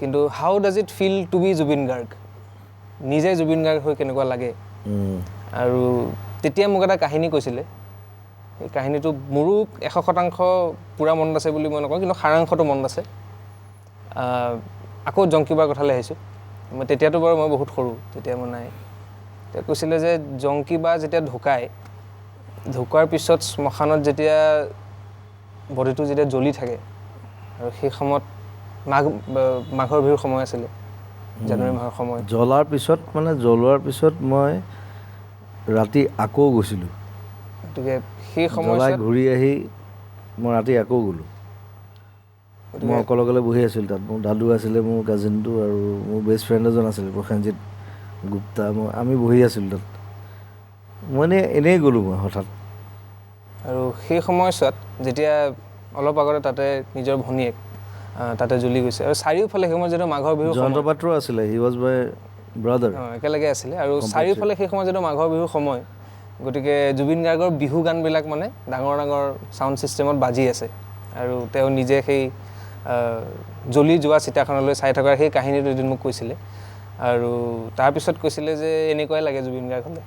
কিন্তু how does it feel to be Zubeen Garg নিজে জুবিন গাৰ্গ হৈ কেনেকুৱা লাগে? আৰু তেতিয়া মোক এটা কাহিনী কৈছিলে। সেই কাহিনীটো মোৰো এশ শতাংশ পূৰা মনত আছে বুলি মই নকওঁ কিন্তু সাৰাংশটো মনত আছে। আকৌ জংকিবাৰ কথালৈ আহিছোঁ। মই তেতিয়াতো বাৰু মই বহুত সৰু তেতিয়া মই নাই। তেওঁ কৈছিলে যে জংকিবা যেতিয়া ঢুকায় ঢুকোৱাৰ পিছত শ্মশানত যেতিয়া বডিটো যেতিয়া জ্বলি থাকে আৰু সেই সময়ত মাঘ মাঘৰ বিহুৰ সময় আছিলে জানুৱাৰী মাহৰ সময়। জ্বলাৰ পিছত মানে জ্বলোৱাৰ পিছত মই ৰাতি আকৌ গৈছিলোঁ। গতিকে সেই সময়ছোৱাত ঘূৰি আহি মই ৰাতি আকৌ গ'লোঁ। মই অকলে অকলে বহি আছিলোঁ তাত। মোৰ দাদু আছিলে মোৰ কাজিনটো আৰু মোৰ বেষ্ট ফ্ৰেণ্ড এজন আছিলে প্ৰসেনজিৎ গুপ্তা। মই আমি বহি আছিলোঁ তাত। মই এনেই এনেই গ'লোঁ মই হঠাৎ। আৰু সেই সময়ছোৱাত যেতিয়া অলপ আগতে তাতে নিজৰ ভনীয়েক তাতে জ্বলি গৈছে। আৰু চাৰিওফালে সেই সময়ত যিহেতু মাঘৰ জয়ন্ত সময় পাত্ৰ আছিলে হি ৱাজ মাই ব্ৰাদাৰ অঁ, একেলগে আছিলে। আৰু চাৰিওফালে সেই সময়ত যিহেতু মাঘৰ বিহুৰ সময় গতিকে জুবিন গাৰ্গৰ বিহু গানবিলাক মানে ডাঙৰ ডাঙৰ চাউণ্ড ছিষ্টেমত বাজি আছে। আৰু তেওঁ নিজে সেই জ্বলি যোৱা চিতাখনলৈ চাই থকাৰ সেই কাহিনীটো এদিন মোক কৈছিলে। আৰু তাৰপিছত কৈছিলে যে এনেকুৱাই লাগে জুবিন গাৰ্গ হ'লে।